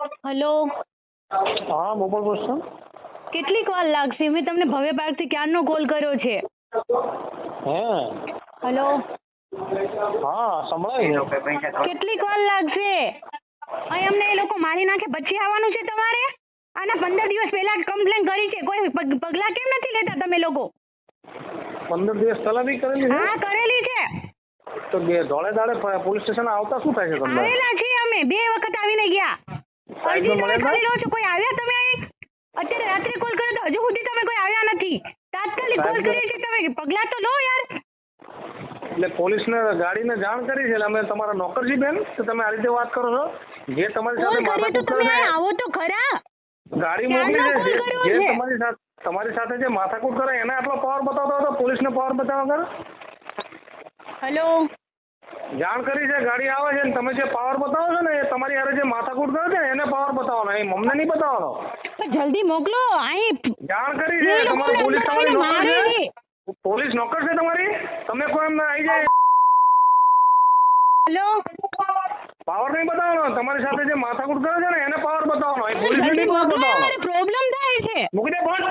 Hello. હા mobile બોલશો કેટલીક વાર લાગશે. મેં તમને ભવ્ય પાર્કથી ક્યારનો કોલ કર્યો છે? હે? હલો. હા સંભળાય છે. કેટલીક વાર લાગશે? અહીં અમને એ લોકો મારી નાખે. પછી આવવાનું છે તમારે? આના પંદર દિવસ પહેલા કમ્પ્લેન કરી છે. કોઈ પગલા કેમ નથી લેતા તમે લોકો? પંદર દિવસ પહેલા બી કરેલી હા કરેલી છે. તો બે ધોળે દાડે પોલીસ સ્ટેશન આવતા શું થાય છે તમને? આવેલા છીએ અમે. બે વખત આવીને ગયા. સાહેબને અરજી તમે મળેલા? કરી છો કોઈ આવ્યા તમે અહીં? અત્યારે રાત્રે કોલ કર્યો તો હજુ સુધી તમે કોઈ આવ્યા નથી. તાત્કાલિક કોલ કરીએ છીએ તમે. પગલાં તો લો યાર. એટલે પોલીસને ગાડીને જાણ કરી છે. એટલે અમે તમારા નોકરજી બેન તમે આ રીતે વાત કરો છો? જે તમારી સાથે કરીએ તો તમે આવો તો ખરા. ગાડી મોકલી છે જે-? તમારી સાથે તમારી સાથે જે માથાકૂટ કરે એને આટલો પાવર બતાવતો હતો પોલીસને પાવર બતાવવા કર હેલો જાણ કરી છે ગાડી આવે છે ને તમે જે પાવર બતાવો છો ને એ તમારી હારે જે માથાકૂટ કરે છે ને એને પાવર બતાવવાનો અહીં અમને નહીં બતાવવાનો. પણ જલ્દી મોકલો અહીં જાણ કરી છે તમારી પોલીસ તમારી નોકર છે છે. પોલીસ નોકર છે તમારી? તમે કોઈ એમ આવી જાય હેલો? પાવર નહીં બતાવવાનો તમારી સાથે જે માથાકૂટ કરે છે ને એને પાવર બતાવવાનો પોલીસ નહીં બતાવવાનો. પ્રોબ્લેમ થાય છે. મૂકી દે ફોન.